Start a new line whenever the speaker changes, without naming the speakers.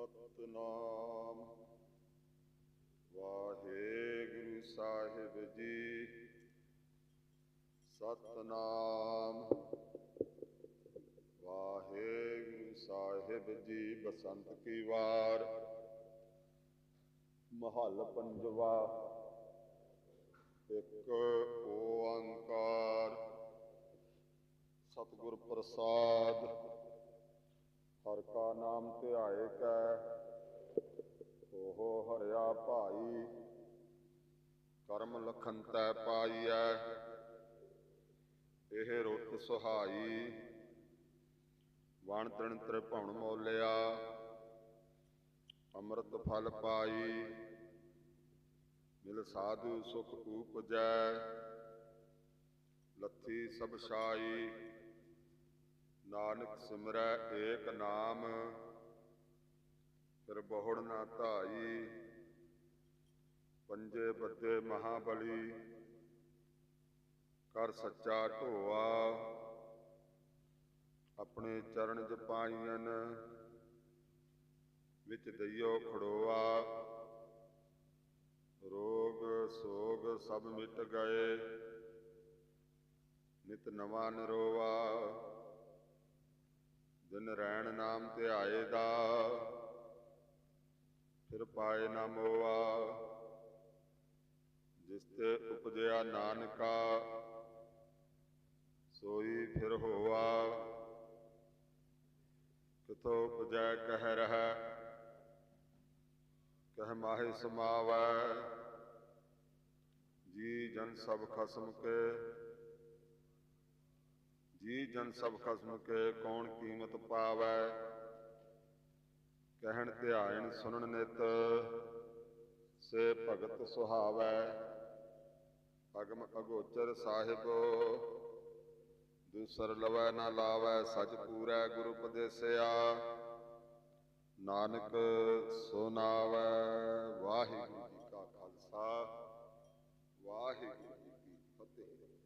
ਸਤਨਾਮ ਵਾਹਿਗੁਰੂ ਸਾਹਿਬ ਜੀ, ਸਤਨਾਮ। ਵਾਹਿਗੁਰੂ ਸਾਹਿਬ ਜੀ, ਬਸੰਤ ਕੀ ਵਾਰ। ਮਹੱਲ ਪੰਜਵਾ। ਇੱਕ ਓੰਕਾਰ ਸਤਿਗੁਰ ਪ੍ਰਸਾਦ। ਨਾਮ ਧਿਆਏ ਕੈ। ਉਹ ਹਰਿਆ ਭਾਈ, ਕਰਮ ਲਖਨ ਤੈ ਪਾਈਐ। ਇਹ ਰੁੱਤ ਸੁਹਾਈ, ਵਣ ਤ੍ਰਿਣ ਤ੍ਰਿਭਵਨ ਮੋਲਿਆ। ਅੰਮ੍ਰਿਤ ਫਲ ਪਾਈ, ਮਿਲ ਸਾਧੂ ਸੁਖ ਊਪਜੈ ਲੱਥੀ ਸਭ ਛਾਈ ਨਾਨਕ ਸਿਮਰੈ ਏਕ ਨਾਮ, ਫਿਰ ਬਹੁੜ ਨਾ ਧਾਈ, ਪੰਜੇ ਬੱਦੇ ਮਹਾਬਲੀ, ਕਰ ਸੱਚਾ ਢੋਆ, ਆਪਣੇ ਚਰਨ ਚ ਪਾਈਆਂ ਵਿੱਚ ਦਈਓ ਖੜੋਆ। ਰੋਗ ਸੋਗ ਸਭ ਮਿਟ ਗਏ, ਨਿਤ ਨਵਾਂ ਨਰੋਵਾ ਦਿਨ ਰੈਣ ਨਾਮ ਧਿਆਏ ਦਾ, ਫਿਰ ਪਾਏ ਨਾ ਮੋਆ, ਜਿਸ ਤੇ ਉਪਜਿਆ ਨਾਨਕਾ, ਸੋਈ ਫਿਰ ਹੋਆ। ਕਿਥੋਂ ਉਪਜੈ ਕਹਿ ਰਹਾ, ਕਹਿ ਮਾਹਿ ਸਮਾਵੈ। ਜੀ ਜਨ ਸਭ ਖਸਮ ਕੇ ਜਨ ਸਭ ਖਸਮ ਕੇ ਕੌਣ ਕੀਮਤ ਪਾਵੈ? ਕਹਿਣ ਧਿਆਇਣ ਸੁਣਨ ਨਿਤ, ਸੇ ਭਗਤ ਸੁਹਾਵੈ। ਅਗਮ ਅਗੋਚਰ ਸਾਹਿਬ, ਦੂਸਰ ਲਵੈ ਨਾ ਲਾਵੈ, ਸਚ ਪੂਰੈ ਗੁਰੂ ਪਦੇਸਿਆ ਨਾਨਕ ਸੁਨਾਵੈ ਵਾਹਿਗੁਰੂ ਜੀ ਕਾ ਖਾਲਸਾ, ਵਾਹਿਗੁਰੂ ਜੀ ਕੀ ਫਤਿਹ।